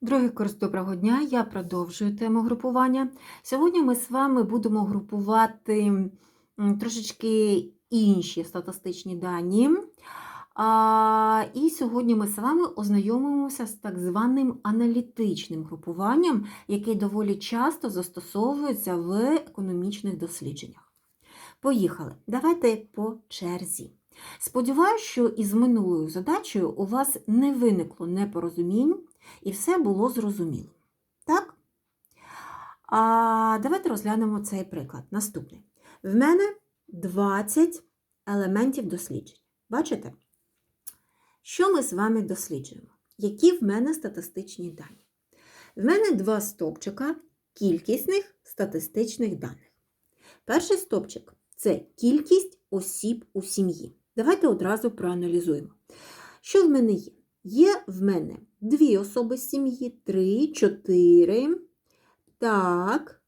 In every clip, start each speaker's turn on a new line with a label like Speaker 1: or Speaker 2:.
Speaker 1: Другий курс доброго дня. Я продовжую тему групування. Сьогодні ми з вами будемо групувати трошечки інші статистичні дані. А, і сьогодні ми з вами ознайомимося з так званим аналітичним групуванням, яке доволі часто застосовується в економічних дослідженнях. Поїхали. Давайте по черзі. Сподіваюсь, що із минулою задачею у вас не виникло непорозумінь і все було зрозуміло. Так? А давайте розглянемо цей приклад. Наступний. В мене 20 елементів досліджень. Бачите? Що ми з вами досліджуємо? Які в мене статистичні дані? В мене два стопчика кількісних статистичних даних. Перший стопчик це кількість осіб у сім'ї. Давайте одразу проаналізуємо. Що в мене є? Є в мене дві особи сім'ї, три, чотири. Так.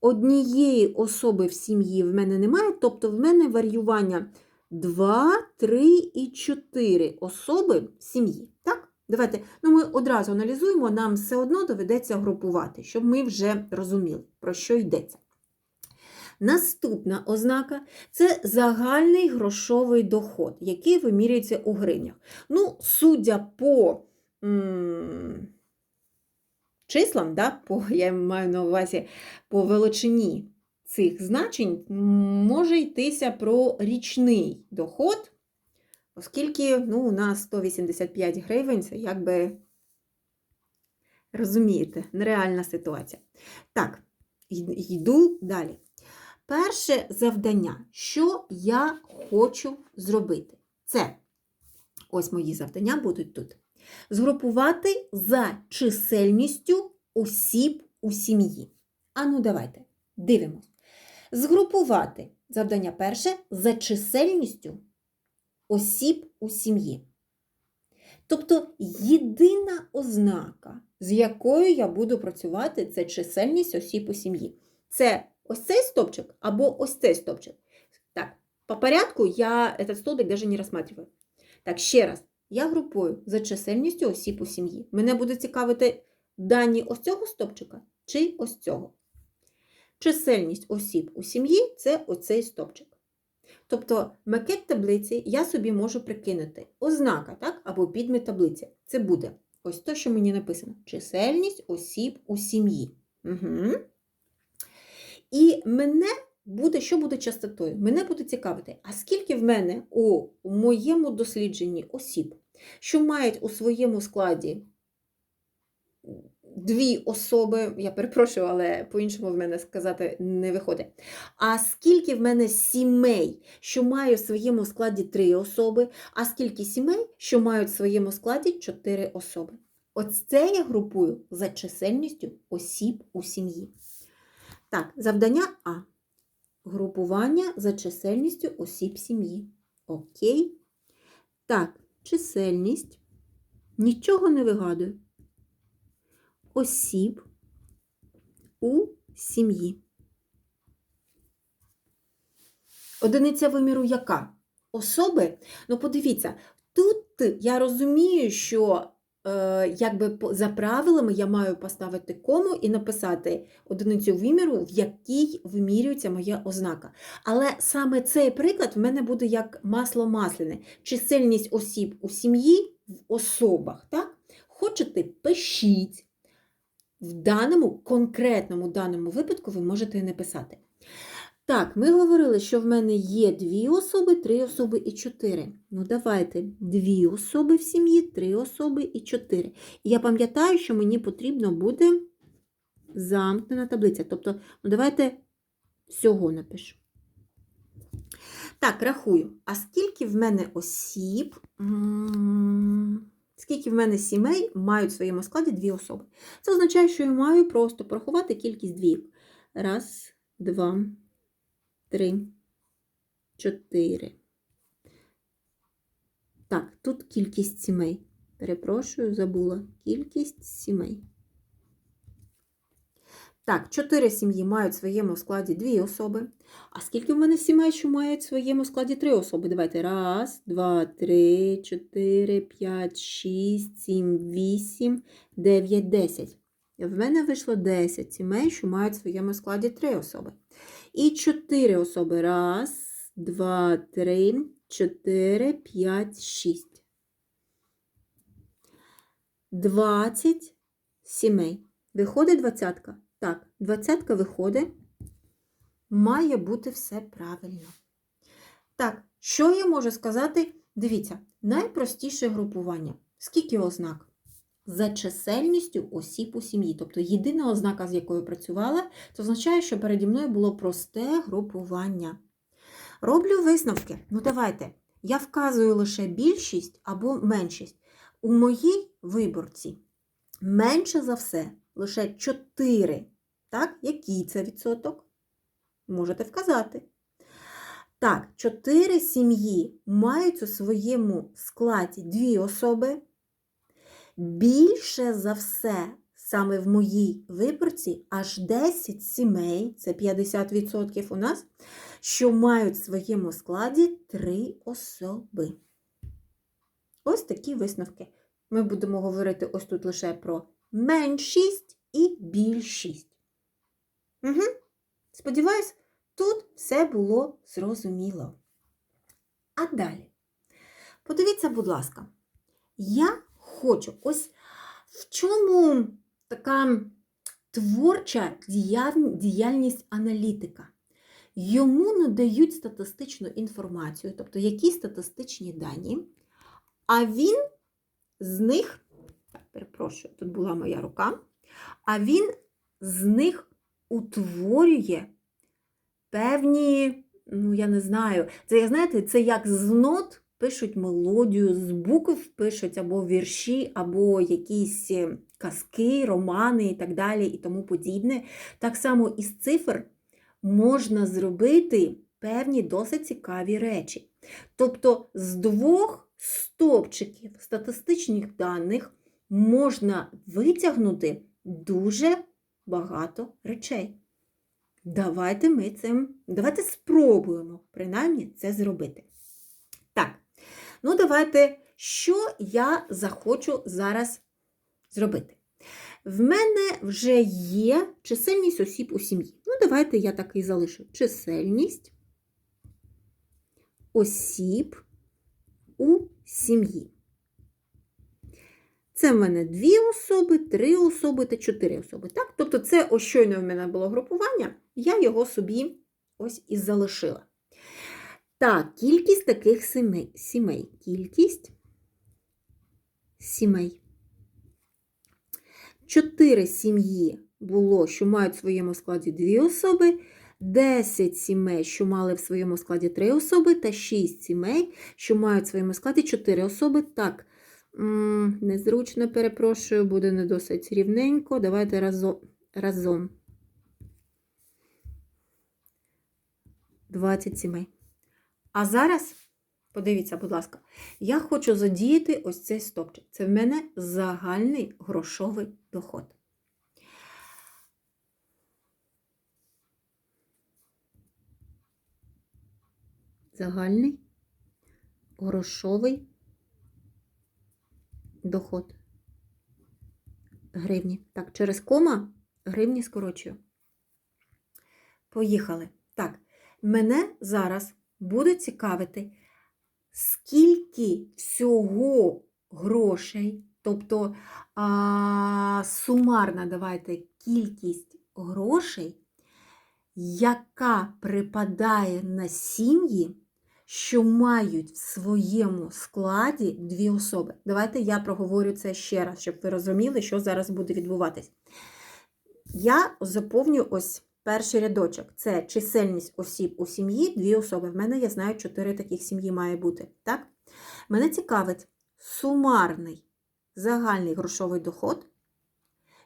Speaker 1: Однієї особи в сім'ї в мене немає, тобто в мене варіювання 2, 3 і 4 особи в сім'ї. Так? Давайте, ну ми одразу аналізуємо, нам все одно доведеться групувати, щоб ми вже розуміли, про що йдеться. Наступна ознака це загальний грошовий доход, який вимірюється у гривнях. Ну, судя по м, числам, да, по, я маю на увазі по величині цих значень, може йтися про річний доход, оскільки ну, у нас 185 гривень це якби розумієте, нереальна ситуація. Так, йду далі. Перше завдання, що я хочу зробити, це ось мої завдання будуть тут. Згрупувати за чисельністю осіб у сім'ї. А ну давайте, дивимось. Згрупувати завдання перше за чисельністю осіб у сім'ї. Тобто єдина ознака, з якою я буду працювати, це чисельність осіб у сім'ї. Це ось цей стопчик або ось цей стопчик. Так, по порядку я этот столбик даже не рассматриваю. Так, ще раз, я групую за чисельністю осіб у сім'ї. Мене буде цікавити дані ось цього стопчика чи ось цього. Чисельність осіб у сім'ї це оцей стопчик. Тобто макет таблиці я собі можу прикинути. Ознака, так, або підмет таблиці. Це буде ось те, що мені написано: чисельність осіб у сім'ї. Угу. І мене буде, що буде частотою? Мене буде цікавити, а скільки в мене у моєму дослідженні осіб, що мають у своєму складі дві особи, я перепрошую, але по-іншому в мене сказати не виходить. А скільки в мене сімей, що мають в своєму складі три особи, а скільки сімей, що мають в своєму складі чотири особи. Ось це я групую за чисельністю осіб у сім'ї. Так, завдання А. Групування за чисельністю осіб сім'ї. Окей. Так, чисельність. Нічого не вигадую. Осіб у сім'ї. Одиниця виміру яка? Особи? Ну, подивіться, тут я розумію, що якби за правилами я маю поставити кому і написати одиницю виміру, в якій вимірюється моя ознака. Але саме цей приклад в мене буде як масло масляне. Чисельність осіб у сім'ї в особах. Так? Хочете, пишіть. В даному конкретному даному випадку ви можете і написати. Так, ми говорили, що в мене є дві особи, три особи і чотири. Ну, давайте дві особи в сім'ї, три особи і чотири. І я пам'ятаю, що мені потрібно буде замкнена таблиця. Тобто, ну давайте всього напишу. Так, рахую. А скільки в мене осіб, скільки в мене сімей мають в своєму складі дві особи? Це означає, що я маю просто порахувати кількість двійок. Раз, два, три, чотири. Так, тут кількість сімей. Перепрошую, забула. Кількість сімей. Так, чотири сім'ї мають в своєму складі дві особи. А скільки в мене сімей, що мають в своєму складі три особи? Давайте. Раз, два, три, чотири, п'ять, шість, сім, вісім, дев'ять, десять. В мене вийшло 10 сімей, що мають в своєму складі три особи. І чотири особи. Раз, два, три, чотири, п'ять, шість. 20 сімей. Виходить двадцятка. Так, двадцятка виходить. Має бути все правильно. Так, що я можу сказати? Дивіться, найпростіше групування. Скільки ознак? За чисельністю осіб у сім'ї. Тобто єдина ознака, з якою працювала, це означає, що переді мною було просте групування. Роблю висновки. Ну, давайте. Я вказую лише більшість або меншість. У моїй виборці менше за все лише 4. Так, який це відсоток? Можете вказати. Так, 4 сім'ї мають у своєму складі дві особи. Більше за все, саме в моїй виборці, аж 10 сімей, це 50% у нас, що мають в своєму складі 3 особи. Ось такі висновки. Ми будемо говорити ось тут лише про меншість і більшість. Угу. Сподіваюсь, тут все було зрозуміло. А далі. Подивіться, будь ласка, я хочу ось в чому така творча діяльність аналітика. Йому надають статистичну інформацію, тобто якісь статистичні дані, а він з них, так, перепрошую, тут була моя рука, а він з них утворює певні, ну, я не знаю, це, знаєте, це як з нот пишуть мелодію, з букв пишуть або вірші, або якісь е, казки, романи і так далі, і тому подібне. Так само із цифр можна зробити певні досить цікаві речі. Тобто з двох стовпчиків статистичних даних можна витягнути дуже багато речей. Давайте ми цим, давайте спробуємо, принаймні, це зробити. Ну давайте, що я захочу зараз зробити. В мене вже є чисельність осіб у сім'ї. Ну, давайте я так і залишу. Чисельність осіб у сім'ї. Це в мене дві особи, три особи та чотири особи. Так? Тобто, це ось щойно в мене було групування, я його собі ось і залишила. Так, кількість таких сімей. сімей. Кількість сімей. Чотири сім'ї було, що мають в своєму складі дві особи, 10 сімей, що мали в своєму складі три особи, та 6 сімей, що мають в своєму складі 4 особи. Так, незручно перепрошую, буде не досить рівненько. Давайте разом. 20 сімей. А зараз, подивіться, будь ласка, я хочу задіяти ось цей стопчик. Це в мене загальний грошовий доход. Загальний грошовий доход. Гривні. Так, через кома гривні скорочую. Поїхали. Так, мене зараз буде цікавити, скільки всього грошей, тобто а, сумарна, давайте, кількість грошей, яка припадає на сім'ї, що мають в своєму складі дві особи. Давайте я проговорю це ще раз, щоб ви розуміли, що зараз буде відбуватись. Я заповню ось перший рядочок. Це чисельність осіб у сім'ї, дві особи. В мене, я знаю, чотири таких сім'ї має бути. Так? Мене цікавить сумарний загальний грошовий доход,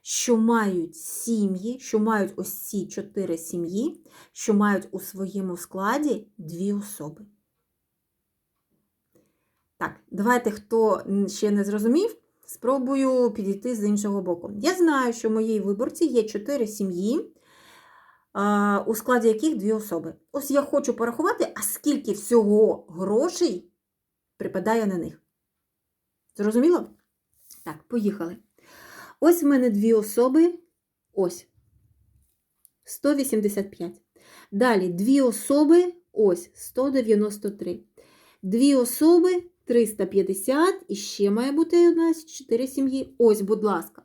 Speaker 1: що мають сім'ї, що мають ось ці чотири сім'ї, що мають у своєму складі дві особи. Так, давайте, хто ще не зрозумів, спробую підійти з іншого боку. Я знаю, що в моїй виборці є чотири сім'ї, у складі яких дві особи. Ось я хочу порахувати, а скільки всього грошей припадає на них. Зрозуміло? Так, поїхали. Ось в мене дві особи. Ось. 185. Далі дві особи. Ось 193. Дві особи 350. І ще має бути у нас 4 сім'ї. Ось, будь ласка.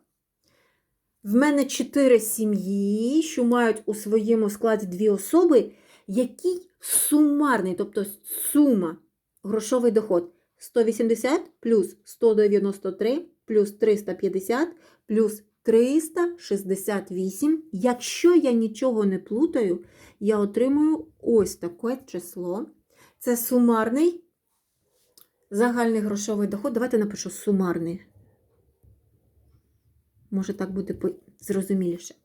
Speaker 1: В мене 4 сім'ї, що мають у своєму складі дві особи, який сумарний, тобто сума грошовий доход 180 плюс 193 плюс 350 плюс 368. Якщо я нічого не плутаю, я отримую ось таке число. Це сумарний загальний грошовий доход. Давайте напишу сумарний. Може, так буде зрозуміліше.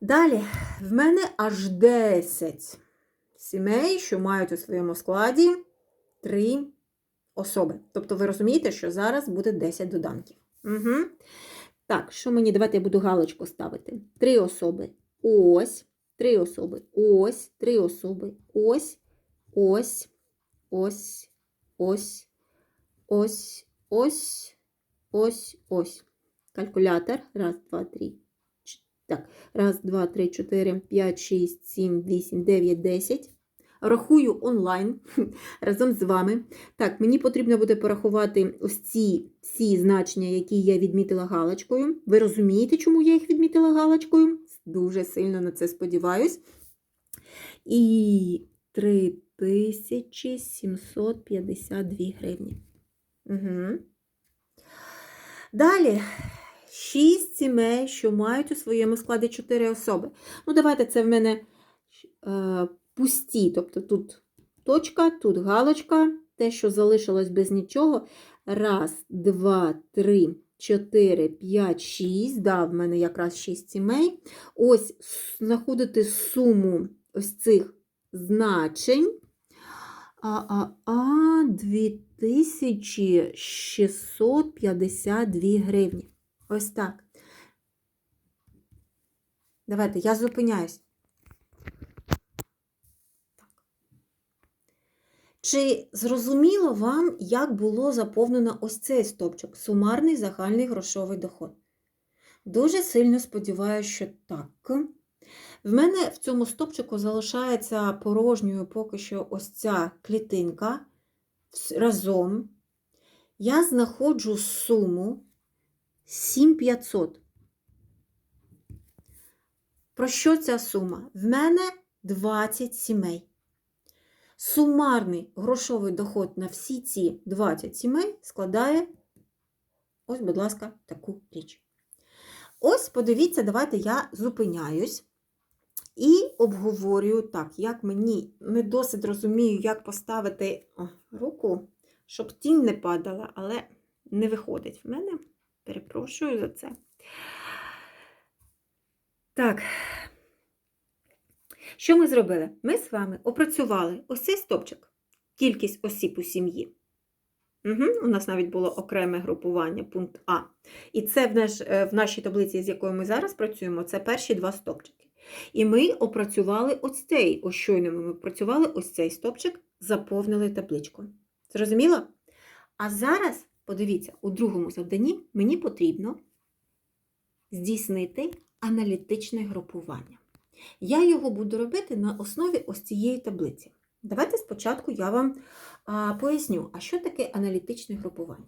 Speaker 1: Далі, в мене аж 10 сімей, що мають у своєму складі 3 особи. Тобто, ви розумієте, що зараз буде 10 доданків. Угу. Так, що мені? Давайте я буду галочку ставити. Три особи. Ось, три особи. Ось, три особи. Ось, ось, ось, ось, ось, ось, ось, ось. Калькулятор. Раз, два, три. Так. Раз, два, три, чотири, п'ять, шість, сім, вісім, дев'ять, десять. Рахую онлайн разом з вами. Так, мені потрібно буде порахувати ось ці всі значення, які я відмітила галочкою. Ви розумієте, чому я їх відмітила галочкою? Дуже сильно на це сподіваюсь. І 3752 гривні. Угу. Далі. Шість сімей, що мають у своєму складі 4 особи. Ну, давайте це в мене е, пусті. Тобто тут точка, тут галочка, те, що залишилось без нічого. Раз, два, три, чотири, п'ять, шість. Да, в мене якраз шість сімей. Ось знаходити суму ось цих значень. А, а, а, 2652 гривні. Ось так. Давайте, я зупиняюсь. Чи зрозуміло вам, як було заповнено ось цей стопчик сумарний загальний грошовий доход? Дуже сильно сподіваюся, що так. В мене в цьому стопчику залишається порожньою поки що ось ця клітинка разом. Я знаходжу суму 7500. Про що ця сума? В мене 20 сімей. Сумарний грошовий доход на всі ці 20 сімей складає, ось, будь ласка, таку річ. Ось, подивіться, давайте я зупиняюсь і обговорюю так, як мені не досить розумію, як поставити руку, щоб тінь не падала, але не виходить в мене. Перепрошую за це. Так. Що ми зробили? Ми з вами опрацювали ось цей стопчик, кількість осіб у сім'ї. Угу. У нас навіть було окреме групування, пункт А. І це в, наш, е, в нашій таблиці, з якою ми зараз працюємо, це перші два стопчики. І ми опрацювали ось цей, ось щойно ми опрацювали ось цей стопчик, заповнили табличку. Зрозуміло? А зараз, подивіться, у другому завданні мені потрібно здійснити аналітичне групування. Я його буду робити на основі ось цієї таблиці. Давайте спочатку я вам поясню, а що таке аналітичне групування.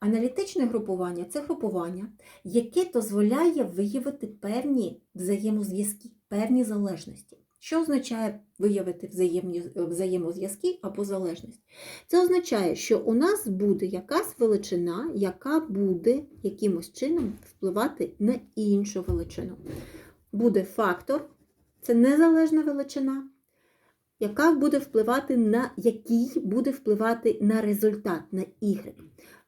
Speaker 1: Аналітичне групування це групування, яке дозволяє виявити певні взаємозв'язки, певні залежності. Що означає виявити взаємні, взаємозв'язки або залежність? Це означає, що у нас буде якась величина, яка буде якимось чином впливати на іншу величину. Буде фактор, це незалежна величина, яка буде впливати на який буде впливати на результат, на y.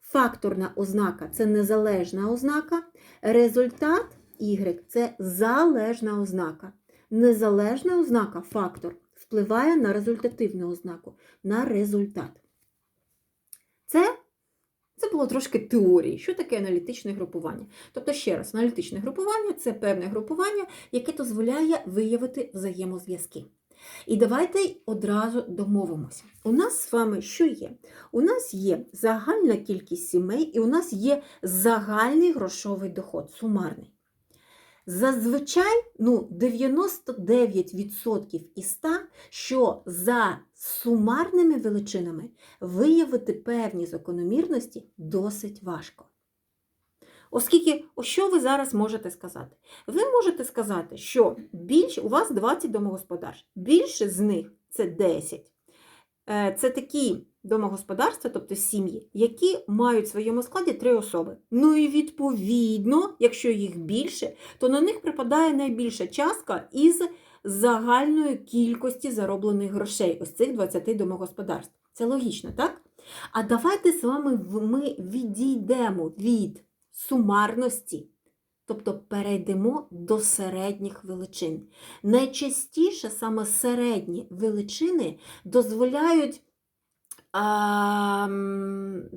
Speaker 1: Факторна ознака це незалежна ознака, результат y це залежна ознака. Незалежна ознака, фактор, впливає на результативну ознаку, на результат. Це Це було трошки теорії. Що таке аналітичне групування? Тобто, ще раз, аналітичне групування це певне групування, яке дозволяє виявити взаємозв'язки. І давайте одразу домовимося. У нас з вами що є? У нас є загальна кількість сімей, і у нас є загальний грошовий доход, сумарний. Зазвичай ну, 99% із 100, що за сумарними величинами виявити певні закономірності досить важко. Оскільки, що ви зараз можете сказати? Ви можете сказати, що більше, у вас 20 домогосподарств, більше з них це 10. Е, Це такі домогосподарства, тобто сім'ї, які мають в своєму складі три особи. Ну і відповідно, якщо їх більше, то на них припадає найбільша частка із загальної кількості зароблених грошей, ось цих 20 домогосподарств. Це логічно, так? А давайте з вами ми відійдемо від сумарності, тобто перейдемо до середніх величин. Найчастіше саме середні величини дозволяють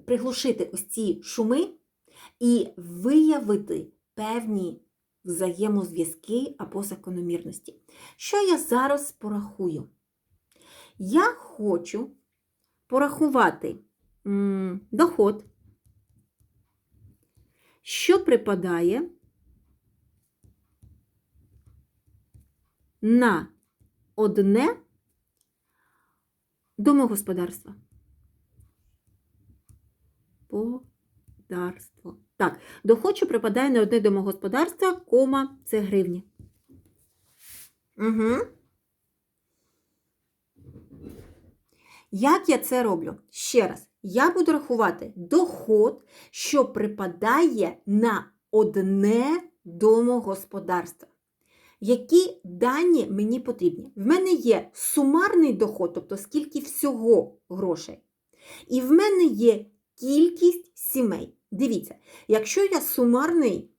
Speaker 1: приглушити ось ці шуми і виявити певні взаємозв'язки або закономірності. Що я зараз порахую? Я хочу порахувати доход, що припадає на одне домогосподарство. Господарство. Так, доход, що припадає на одне домогосподарство, кома це гривні. Угу. Як я це роблю? Ще раз, я буду рахувати доход, що припадає на одне домогосподарство. Які дані мені потрібні? В мене є сумарний доход, тобто скільки всього грошей. І в мене є кількість сімей. Дивіться, якщо я сумарний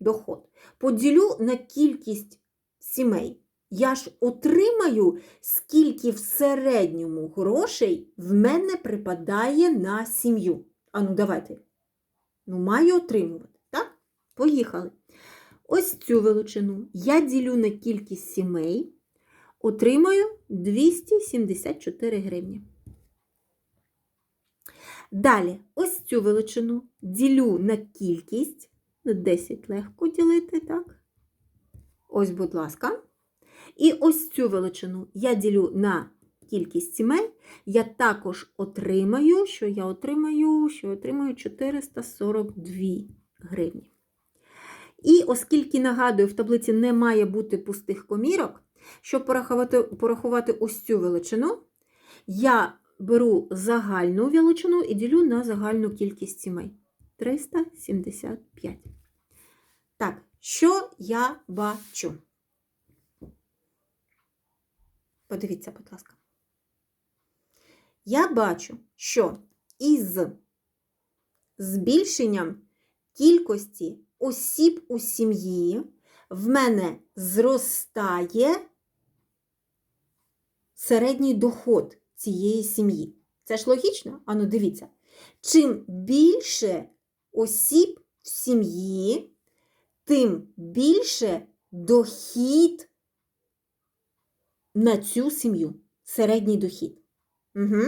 Speaker 1: доход поділю на кількість сімей, я ж отримаю, скільки в середньому грошей в мене припадає на сім'ю. А ну давайте. Ну, маю отримувати, так? Поїхали. Ось цю величину я ділю на кількість сімей, отримаю 274 гривні. Далі, ось цю величину ділю на кількість, на 10 легко ділити, так? Ось, будь ласка. І ось цю величину я ділю на кількість сімей, я також отримаю, що я отримаю, що я отримаю 442 гривні. І оскільки, нагадую, в таблиці не має бути пустих комірок, щоб порахувати, порахувати ось цю величину, я беру загальну величину і ділю на загальну кількість сімей. 375. Так, що я бачу? Подивіться, будь ласка. Я бачу, що із збільшенням кількості осіб у сім'ї в мене зростає середній доход цієї сім'ї. Це ж логічно? Ану, дивіться. Чим більше осіб в сім'ї, тим більше дохід на цю сім'ю. Середній дохід. Угу.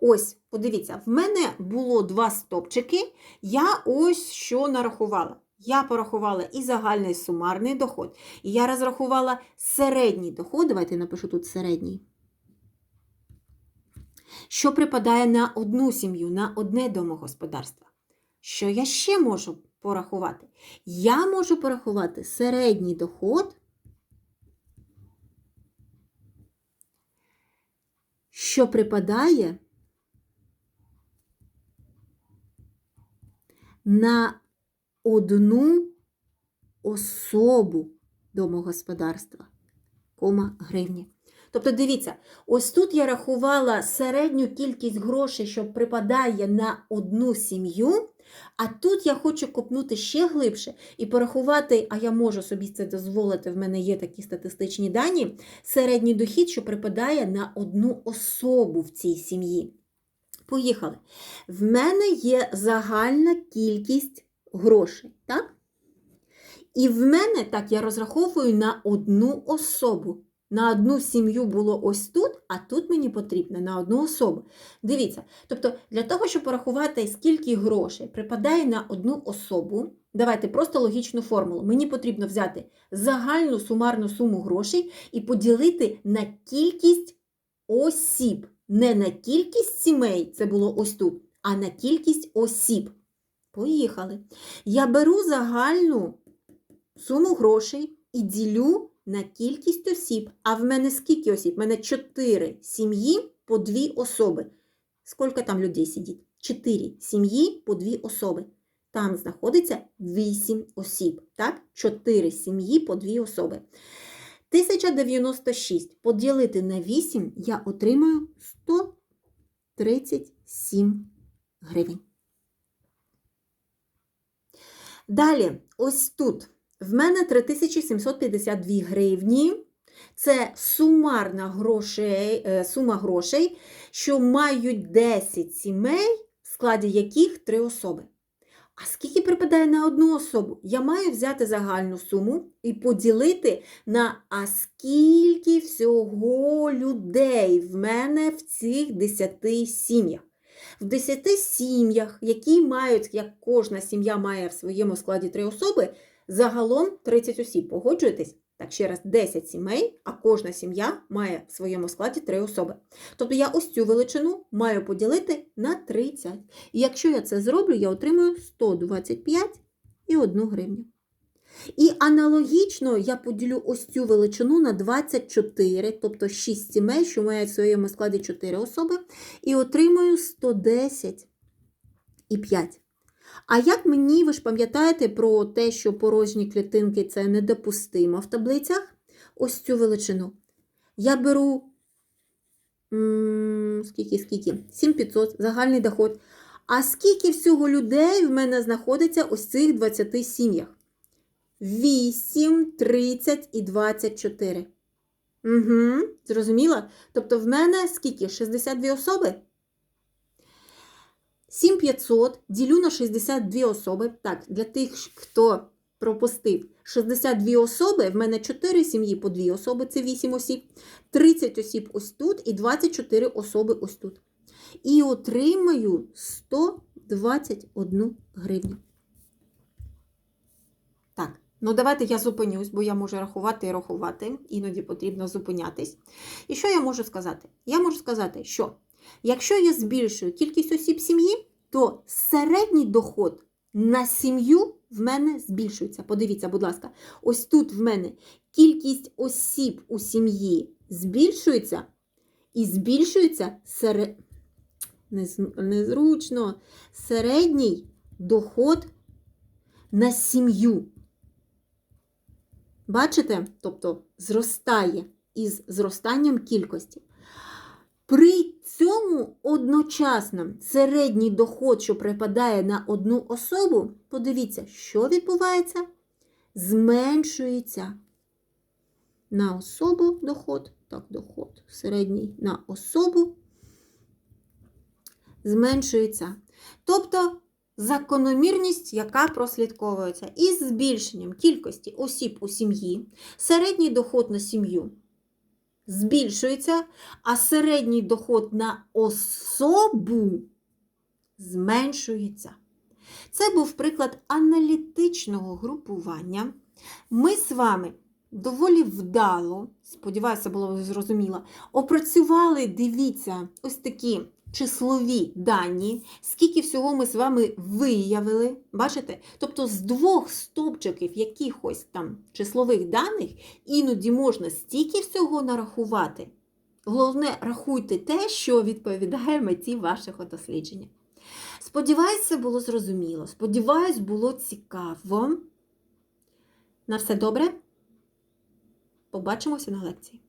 Speaker 1: Ось, подивіться, в мене було два стопчики. Я ось що нарахувала. Я порахувала і загальний сумарний доход. І я розрахувала середній доход. Давайте напишу тут середній. Що припадає на одну сім'ю, на одне домогосподарство. Що я ще можу порахувати? Я можу порахувати середній доход, що припадає на одну особу домогосподарства, кома гривні. Тобто, дивіться, ось тут я рахувала середню кількість грошей, що припадає на одну сім'ю, а тут я хочу копнути ще глибше і порахувати, а я можу собі це дозволити, в мене є такі статистичні дані, середній дохід, що припадає на одну особу в цій сім'ї. Поїхали. В мене є загальна кількість грошей, так? І в мене, так, я розраховую на одну особу. На одну сім'ю було ось тут, а тут мені потрібно на одну особу. Дивіться, тобто для того, щоб порахувати, скільки грошей припадає на одну особу, давайте просто логічну формулу. Мені потрібно взяти загальну сумарну суму грошей і поділити на кількість осіб. Не на кількість сімей, це було ось тут, а на кількість осіб. Поїхали. Я беру загальну суму грошей і ділю на кількість осіб. А в мене скільки осіб? В мене 4 сім'ї по 2 особи. Скільки там людей сидить? 4 сім'ї по 2 особи. Там знаходиться 8 осіб. Так? 4 сім'ї по 2 особи. 1096 поділити на 8 я отримаю 137 гривень. Далі, ось тут. В мене 3752 гривні. Це сумарна грошей, е, сума грошей, що мають 10 сімей, в складі яких 3 особи. А скільки припадає на одну особу? Я маю взяти загальну суму і поділити на а скільки всього людей в мене в цих 10 сім'ях. В 10 сім'ях, які мають, як кожна сім'я має в своєму складі три особи, загалом 30 осіб. Погоджуєтесь? Так, ще раз, 10 сімей, а кожна сім'я має в своєму складі 3 особи. Тобто я ось цю величину маю поділити на 30. І якщо я це зроблю, я отримую 125 і 1 гривню. І аналогічно я поділю ось цю величину на 24, тобто 6 сімей, що мають в своєму складі 4 особи, і отримую 110 і 5. А як мені, ви ж пам'ятаєте про те, що порожні клітинки це недопустимо в таблицях? Ось цю величину. Я беру скільки, скільки? 7500, загальний доход. А скільки всього людей в мене знаходиться ось цих 20 сім'ях? 8, 30 і 24. Угу, Зрозуміла? Тобто в мене скільки? 62 особи? 7500 ділю на 62 особи. Так, для тих, хто пропустив 62 особи, в мене 4 сім'ї по 2 особи, це 8 осіб, 30 осіб ось тут і 24 особи ось тут. І отримаю 121 гривню. Так, ну давайте я зупинюсь, бо я можу рахувати і рахувати, іноді потрібно зупинятись. І що я можу сказати? Я можу сказати, що якщо я збільшую кількість осіб сім'ї, то середній доход на сім'ю в мене збільшується. Подивіться, будь ласка, ось тут в мене кількість осіб у сім'ї збільшується, і збільшується серед... незручно середній доход на сім'ю. Бачите? Тобто зростає із зростанням кількості. При цьому одночасно середній доход, що припадає на одну особу, подивіться, що відбувається? Зменшується на особу доход, так, доход середній на особу зменшується. Тобто закономірність, яка прослідковується із збільшенням кількості осіб у сім'ї, середній доход на сім'ю збільшується, а середній доход на особу зменшується. Це був приклад аналітичного групування. Ми з вами доволі вдало, сподіваюся, було зрозуміло, опрацювали, дивіться, ось такі числові дані, скільки всього ми з вами виявили. Бачите? Тобто з двох стовпчиків якихось там числових даних іноді можна стільки всього нарахувати. Головне, рахуйте те, що відповідає меті вашого дослідження. Сподіваюся, було зрозуміло. Сподіваюсь, було цікаво. На все добре. Побачимося на лекції.